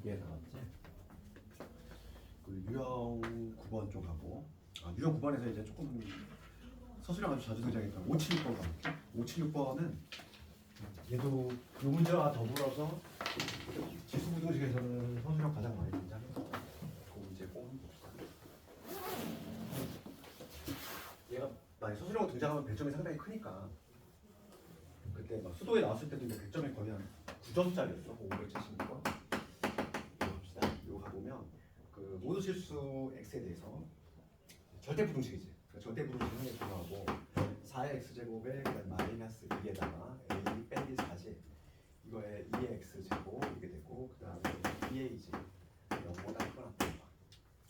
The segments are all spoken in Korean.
두개 나왔지. 그 유형 9번 쪽하고 아, 유형 9번에서 이제 조금 서술형 아주 자주 등장했던 576번 가볼게. 576번은 얘도 그 문제와 더불어서 지수 부등식에서는 서술형 가장 많이 등장해요. 그 문제 꼭 한번 봅시다. 얘가 만약 서술형으로 등장하면 배점이 상당히 크니까 그때 막 수도에 나왔을 때도 이거 배점이 거의 한 9점짜리였어. 576번. 이거 봅시다. 이거 가보면 그 모두 실수 x에 대해서 절대 부등식이지. 그러니까 절대 부등식 하는 게 중요하고 4의 x 제곱에 그다음 마이너스 2에다가 a 빼기 4지. 이거에 2의 x 제곱 이게 되고 그다음에 2a지. 0보다 크거나 같다.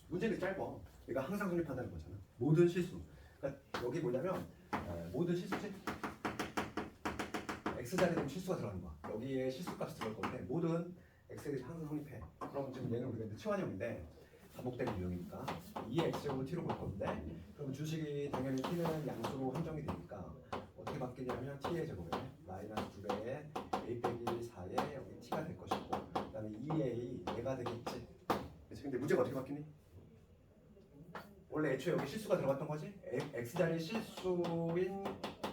문제는 짧아. 얘가 항상 성립한다는 거잖아. 모든 실수. 그러니까 여기 뭐냐면 에, 모든 실수지. x 자리에 되면 실수가 들어가는 거야. 여기에 실수값이 들어갈 건데 모든 x에 항상 성립해. 그럼 지금 얘는 우리가 치환형인데 반복되는 유형이니까 2의 x제곱을 t로 볼 건데 그럼 주식이 당연히 t는 양수로 한정이 되니까 어떻게 바뀌냐면 t의 제곱에 마이너스 2배의 a 빼기 4에 여기 t가 될 것이고 그 다음에 2a 얘가 되겠지. 그치? 근데 문제가 어떻게 바뀌니? 원래 애초에 여기 실수가 들어갔던 거지? A- x 자리에 실수인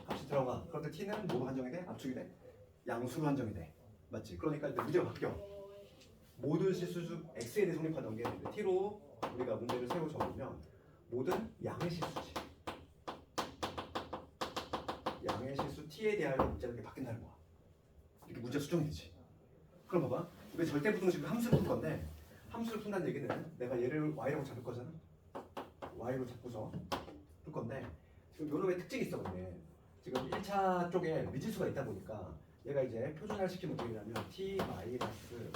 값이 들어가. 그런데 t는 뭐로 한정이 돼? 압축이 돼? 양수로 한정이 돼. 맞지? 그러니까 이제 문제가 바뀌어. 모든 실수수 x에 대해 성립하던 게 이제 t로 우리가 문제를 세워 적으면 모든 양의 실수지. 양의 실수 t에 문제가 이렇게 바뀐다는 거야. 이렇게 문제 수정이 되지. 그럼 봐봐. 이거 절대 부등식을 함수를 푼 건데 함수를 푼다는 얘기는 내가 얘를 y라고 잡을 거잖아. y로 잡고서 풀 건데 지금 요놈의 특징이 있어 근데 지금 1차 쪽에 미지수가 있다 보니까 얘가 이제 표준화를 시키면 어떻게 되냐면 t 마이너스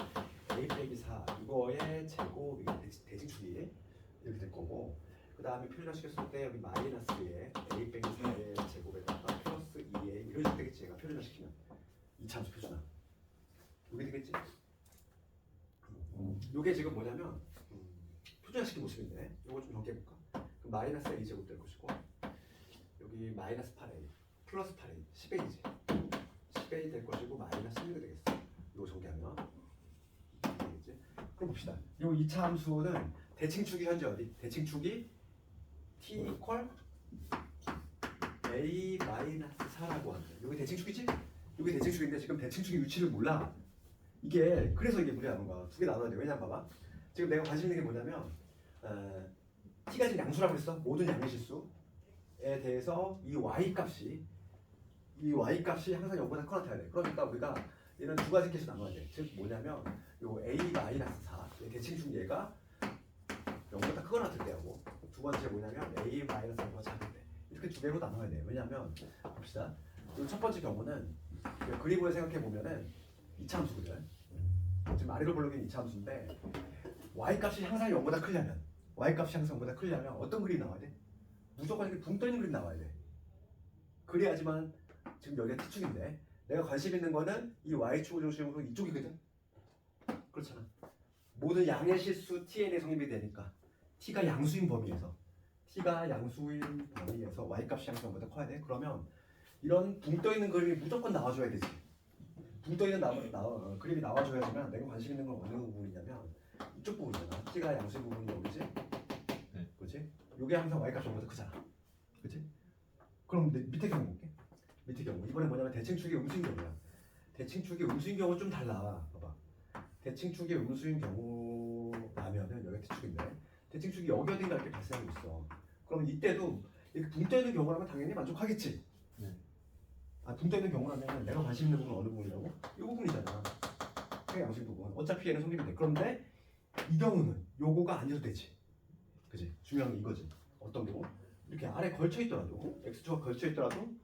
a 빼기 4 이거의 제곱 대칭축이 이렇게 될 거고 그 다음에 표준화 시켰을 때 여기 마이너스에 a 빼기 4의 제곱에다가 플러스 2에 이런 식으로 되겠지 얘가 표준화 시키면 이차함수 표준화 이게 되겠지? 이게 지금 뭐냐면 음, 표준화 시킨 모습인데 이거 좀 정리해볼까? 마이너스 a 제곱 될 것이고 여기 마이너스 8a 플러스 8a 10a지 10a 될 것이고 마이너스 16이 되겠어. 이거 정리하면 그럼 봅시다. 이 2차 함수는 대칭축이 현재 어디? 대칭축이 t 이퀄 a 마이너스 4라고 한다. 여기 대칭축이지? 여기 대칭축인데 지금 대칭축의 위치를 몰라. 이게 그래서 이게 무리하는 거야. 두 개 나눠야 돼. 왜냐면 봐봐. 지금 내가 관심 있는 게 뭐냐면 어, t가 지금 양수라고 했어. 모든 양의 실수에 대해서 이 y 값이 이 y 값이 항상 0보다 커 나타나야 돼. 그러니까 우리가 이런 두 가지 케이스 나눠야 돼 즉 뭐냐면 요 a 마이너스 4 대칭축 얘가 0보다 크거나 같을 때하고 두 번째 뭐냐면 a 마이너스 4보다 작을 때 이렇게 두 개로 나눠야 돼 왜냐면 봅시다. 이첫 번째 경우는 이 그림을 생각해 보면은 이차함수거든. 지금 아래로 볼록인 이차함수인데 y 값이 항상 0보다 크려면 y 값이 항상 0보다 크려면 어떤 그림이 나와야 돼? 무조건 이렇게 붕 떠있는 그림이 나와야 돼. 그래야지만 지금 여기가 t축인데 내가 관심 있는 거는 이 y축을 중심으로 이쪽이거든. 그렇잖아. 모든 양의 실수 tn의 성립이 되니까 t가 양수인 범위에서 t가 양수인 범위에서 y 값이 항상 0보다 커야 돼. 그러면 이런 붕 떠 있는 그림이 무조건 나와줘야 되지. 붕 떠 있는 나, 나, 어, 그림이 나와줘야지만 내가 관심 있는 건 어느 부분이냐면 이쪽 부분이잖아. T가 양수인 부분이 여기지? 네. 그렇지? 요게 항상 y 값이 0보다 크잖아. 그렇지? 그럼 내, 밑에 경우 볼게 밑에 경우 이번에 뭐냐면 대칭축이 음수인 경우야. 대칭축이 음수인 경우 좀 달라. 봐봐. 대칭축이 음수인 경우라면은 여기 대축인데 대칭축이 여기 어딘가 이렇게 발생하고 있어. 그러면 이때도 이렇게 붕 떠있는 경우라면 당연히 만족하겠지. 네. 아, 붕 떠있는 경우라면 내가 관심 있는 부분은 어느 부분이라고? 이 부분이잖아. 그 양식 부분. 어차피 얘는 성립이 돼. 그런데 이 경우는 요거가 아니어도 되지. 그지? 중요한 게 이거지. 어떤 경우? 이렇게 아래 걸쳐 있더라도 x축가 걸쳐 있더라도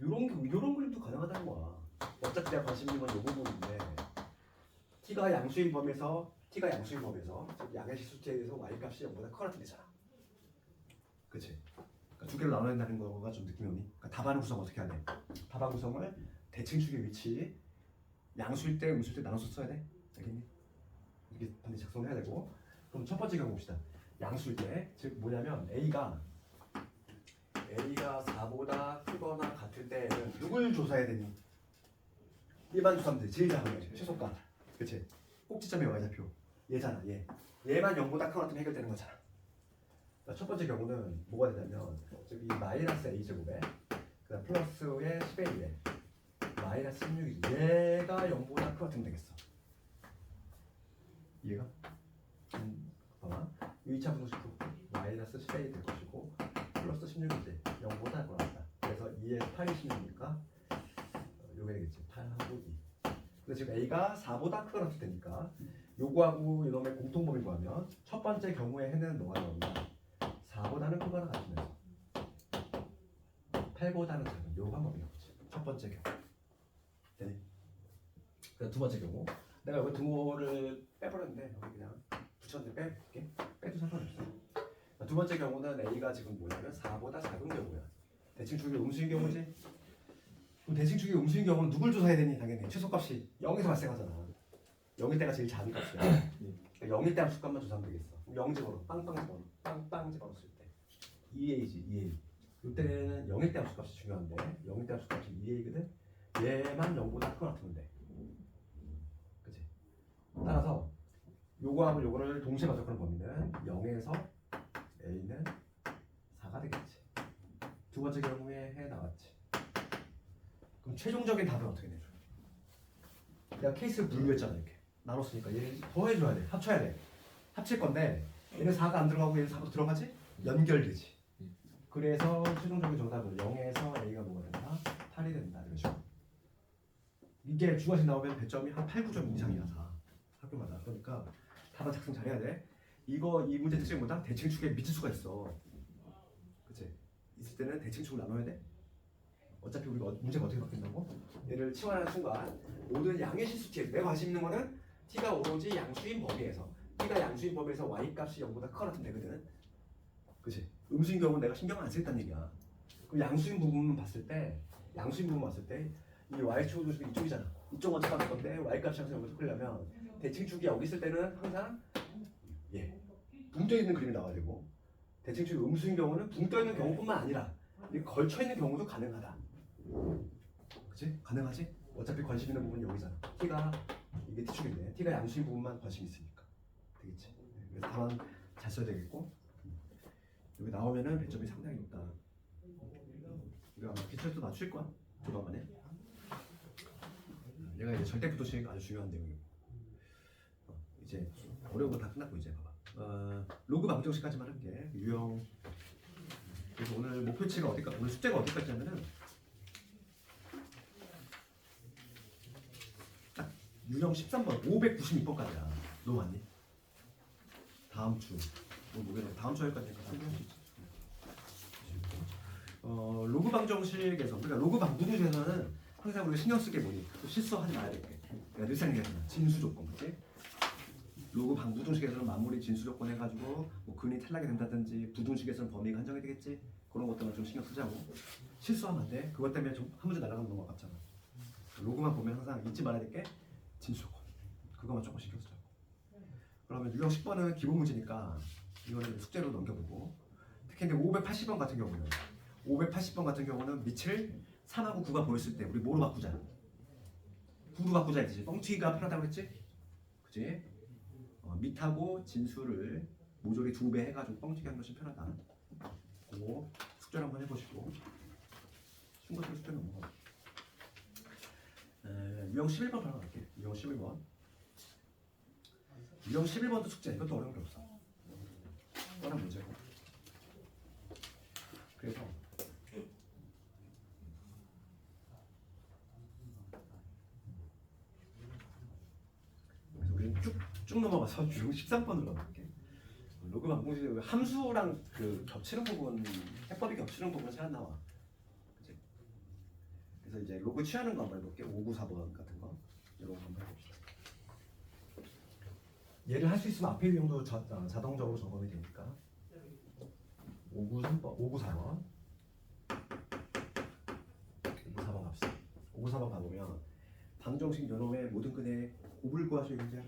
요런 요런 그림도 가능하다는 거야. 어차피 내가 관심 있는 건 요 부분인데 t가 양수인 범위에서 t가 양수인 범위에서 즉 양의 실수에 대해서 y 값이 0보다 커나 되잖아. 그치? 그러니까 두 개를 나눠야 된다는 거가 좀 느낌이 오니? 그러니까 답안 구성 어떻게 하냐? 답안 구성을 대칭축의 위치 양수일 때 음수일 때 나눠서 써야 돼. 알겠니? 이렇게 반드시 작성해야 되고 그럼 첫 번째 경우 봅시다. 양수일 때 즉 뭐냐면 a가 a가 4보다 크거나 같을 누굴 조사해야 되니? 일반 조사인데 제일 작은 거지 최소가 그치? 꼭지점의 y좌표. 얘잖아 얘 얘만 0보다 크거나 같으면 해결되는 거잖아. 자, 첫 번째 경우는 뭐가 되냐면 저기 마이너스 a 제곱에 그다음 플러스의 10의 1에 마이너스 16이지 얘가 0보다 크거나 같으면 되겠어. 이해가? 음, 봐봐. 2차 분수식도 마이너스 10의 1될 것이고 플러스 16이지 0보다 크거나 같다. 그래서 2에서 8이 16이니까 되겠지 8하고 2 근데 지금 A가 4보다 크거나 같을 테니까 요거하고 이놈의 공통범위 구하면 첫 번째 경우에 해는 뭐가 나온다. 4보다는 크거나 같으면서. 8보다는 작은 요 방법이 나오지 첫 번째 경우. 되니? 그다음 두 번째 경우. 내가 여기 등호를 빼버렸는데 여기 그냥 붙였는데 빼볼게. 빼도 상관없어. 자, 두 번째 경우는 A가 지금 뭐냐면 4보다 작은 경우야. 대칭 축이 음수인 경우지 그럼 대칭 축이 음수인 경우는 누굴 조사해야 되니? 당연히 최소값이 0에서 발생하잖아. 0일 때가 제일 작은 값이야. 그러니까 0일 때 함수값만 조사하면 되겠어. 그럼 0 집어넣어 빵빵 집어넣어 빵빵 집어넣었을 때. 2a지 2a 이때는 0일 때 함수값이 중요한데 0일 때 함수값이 2a거든 얘만 0보다 크거나 같으면 돼. 그치? 따라서 요거하고 요거를 동시에 가져가는 범위는 0에서 a는 4가 되겠지. 두 번째 경우에 해 나왔지 그럼 최종적인 답은 어떻게 내줘? 내가 케이스를 분류했잖아 이렇게 나눴으니까 얘를 더해줘야 돼 합쳐야 돼 합칠 건데 얘는 4가 안 들어가고 얘는 4가 들어가지? 연결되지 그래서 최종적인 정답은 0에서 A가 뭐가 된다? 8이 된다 식으로 이게 중간식 나오면 배점이 한 8, 9점 이상이야 다 학교마다 그러니까 답안 작성 잘해야 돼 이거 이 문제 특징이 뭐다? 대칭축에 미칠 수가 있어 그치? 있을 때는 대칭축을 나눠야 돼 어차피 우리가 어- 문제가 어떻게 바뀐다고? 얘를 치환하는 순간 모든 양의 실수 t 내가 관심 있는 거는 t가 오로지 양수인 범위에서 t가 양수인 범위에서 y 값이 0보다 크거나 같으면 되거든 그치? 음수인 경우는 내가 신경 안 쓰겠다는 얘기야 그럼 양수인 부분만 봤을 때 양수인 부분 봤을 때 이 y축 조식이 이쪽이잖아 이쪽 어차피 할 건데 y 값이 항상 여기서 크려면 대칭축이 여기 있을 때는 항상 예, 붕떠 있는 그림이 나와야 되고 대칭축이 음수인 경우는 붕떠 있는 경우뿐만 아니라 이 걸쳐 있는 경우도 가능하다. 그치? 가능하지? 어차피 관심 있는 부분이 여기잖아. t가 이게 t축인데 t가 양수인 부분만 관심 있으니까 되겠지. 네, 그래서 다만 잘 써야 되겠고 여기 나오면은 배점이 상당히 높다. 이거 아마 기출도 맞출 거야. 조만간에. 얘가 이제 절대 부도식 아주 중요한 내용이고 어, 이제 어려운 거 다 끝났고 이제 봐봐. 어, 로그 방정식까지만 할게. 유형. 그래서 오늘 목표치가 어디까 오늘 숙제가 어디까지냐면은 딱 유형 13번 596번까지야. 너 맞니? 다음 주. 뭐 뭐겠네. 다음 주 할까지 할수 있지. 어 로그 방정식에서 그러니까 로그 방문에서는 항상 우리가 신경 쓸게 뭐니? 또 실수하지 말아야 될 게. 내가 늘 생각했잖아. 진수 조건, 그렇지? 로그 방부등식에서는 마무리 진수 조건 해가지고 뭐 근이 탈락이 된다든지 부등식에서는 범위가 한정이 되겠지 그런 것들은 좀 신경 쓰자고 실수하면 안 돼 그것 때문에 좀 한 문제 날아가면 너무 아깝잖아 로그만 보면 항상 잊지 말아야 될 게 진수 조건 그거만 조금 신경 쓰자고. 그러면 유형 10번은 기본 문제니까 이거는 숙제로 넘겨보고. 특히 이제 580번 같은 경우는 580번 같은 경우는 밑을 3하고 9가 보였을 때 우리 뭐로 바꾸자? 9로 바꾸자 했지. 뻥튀기가 편하다고 했지? 그지? 어, 밑하고 진수를 모조리 두 배 해가지고 뻥튀기 하는 것이 편하다. 그거 숙제를 한번 해보시고. 친구들 숙제 넘어가. 에, 유형 11번 바로 갈게. 유형 11번. 유형 11번도 숙제. 이것도 어려운 게 없어. 뻔한 문제고. 그래서 우리는 쭉, 쭉 넘어가서 유형 13번으로 넘어갈게. 로그 방공식 함수랑 그 겹치는 부분, 해법이 겹치는 부분 잘안 나와. 그래서 이제 로그 취하는 거 한번 해볼게. 594번 같은 거. 이런 거 한번 해봅시다. 얘를 할 수 있으면 앞에 유형도 자, 아, 자동적으로 점검이 되니까. 593번, 594번. 594번 갑시다. 594번 가보면 방정식 요놈의 모든 근의 곱을 구하시오 이제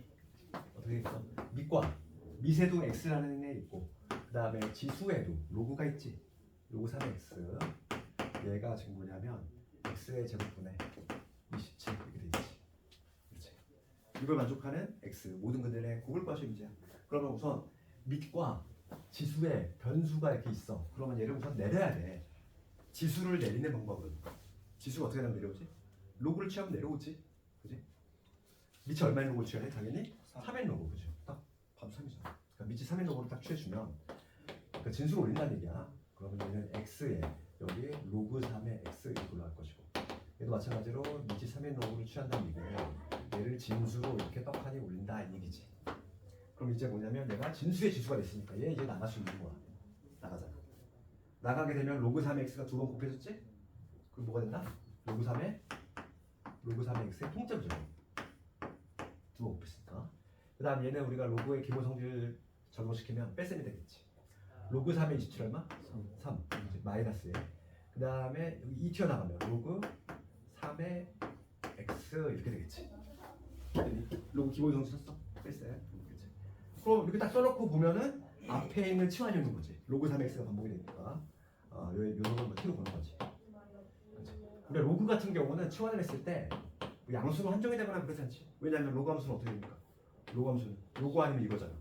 어떻게 있어? 밑과 미세도 x라는 애 있고 그 다음에 지수에도 로그가 있지 로그 3의 x 얘가 지금 뭐냐면 x의 제곱분의 27 이렇게 이걸 만족하는 x 모든 그들의 곱을 구하시면 문제야. 그러면 우선 밑과 지수에 변수가 이렇게 있어. 그러면 얘를 우선 내려야 돼. 지수를 내리는 방법은 지수가 어떻게 하면 내려오지? 로그를 취하면 내려오지. 그지? 밑이 얼마인 로그를 돼? 당연히 3인 로그 그죠? 딱 바로 3이잖아. 그러니까 밑이 3인 로그를 딱 취해주면 그 진수를 올린다는 얘기야. 그러면 얘는 x에 여기 로그 3의 x 이렇게 올라갈 것이고 얘도 마찬가지로 밑이 3인 로그를 취한다는 얘기는 얘를 진수로 이렇게 떡하니 올린다 이 얘기지. 그럼 이제 뭐냐면 내가 진수의 지수가 됐으니까 얘 이제 나갈 수 있는 거야. 나가잖아. 나가게 되면 로그 3의 x가 두 번 곱해졌지? 그럼 뭐가 된다? 로그 3의 로그 3의 x의 통점이죠. 두 번 곱했으니까. 그 다음 얘는 우리가 로그의 기본 성질 적용시키면 뺄셈이 되겠지. 로그 3의 27 얼마? 3. 이제 마이너스에. 그 다음에 여기 2 튀어나가면 로그 3의 x 이렇게 되겠지. 로그 기본 성질 썼어? 뺐어요? 그렇지. 그럼 이렇게 딱 써놓고 보면은 앞에 있는 치환이 있는 거지. 로그 3x가 반복이 되니까. 어, 요, 요뭐 t로 보는 거지. 그렇지. 우리 로그 같은 경우는 치환을 했을 때뭐 양수로 한정이 되거나 그렇지 않지. 왜냐하면 로그 함수는 어떻게 됩니까? 로그 함수는 로그 아니면 이거잖아.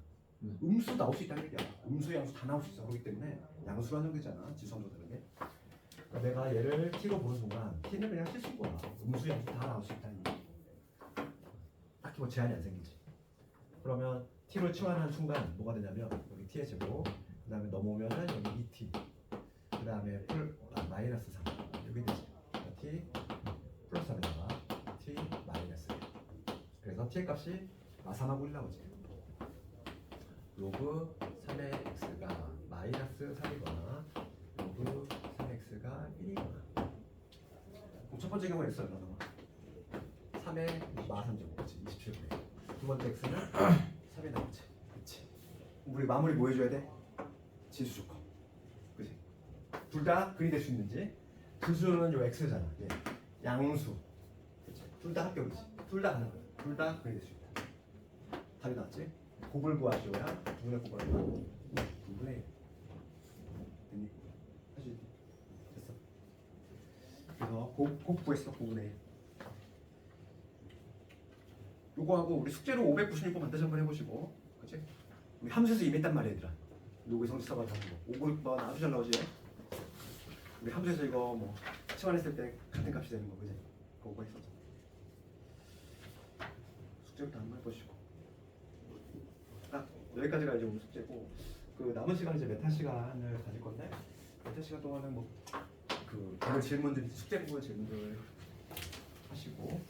음. 음수 나올 수 있다는 얘기야. 음수, 양수 다 나올 수 있어. 그렇기 때문에 양수로 한정되잖아. 지수함수 다르게. 그러니까 내가 얘를 t로 보는 순간 t는 그냥 실수인 거야. 음수, 양수 다 나올 수 있다는 얘기. 뭐 제한이 안 생기지. 그러면 t로 치환하는 순간 뭐가 되냐면 여기 t의 제곱, 그 다음에 넘어오면은 여기 2t, 그 다음에 플 아, 마이너스 3 여기 되지. t 플러스 3에다가 t 마이너스 1. 그래서 t의 값이 마삼하고 1 나오지. 로그 3의 x가 마이너스 3이거나 로그 3x가 1이거나 그럼 첫 번째 얼마 나와? 3의 마3제곱 그치 27분의 두 번째 x는 3이 나오지 그치 우리 마무리 뭐 해줘야 돼? 지수 조건 그치 둘다 근이 될수 있는지 지수는 요 x잖아 얘. 양수 그치 둘다 합격이지 둘다 가능해 둘다 근이 될수 있다 답이 나왔지? 곱을 구하셔야 두분의 곱을 얼마? 두분의 일. 됐니? 할수 있니? 됐어 그래서 곱, 곱 구했어 곱분의 일. 요거 하고 우리 숙제로 596번 만들어서 한번 해보시고 그치? 우리 함수에서 이미 했단 말이야 얘들아 로그의 성질사가 하는 거 596번 아주 잘 나오지? 우리 함수에서 이거 뭐 치환했을 때 같은 값이 되는 거 그지? 그거 했었잖아 숙제부터 한번 해보시고 딱 여기까지가 이제 오늘 숙제고 그 남은 시간 이제 메타 시간을 가질 건데 메타 시간 동안은 뭐그 다른 질문들 숙제 부분 질문들 하시고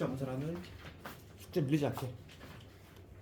숙제 한 사람은 숙제 밀리지 않게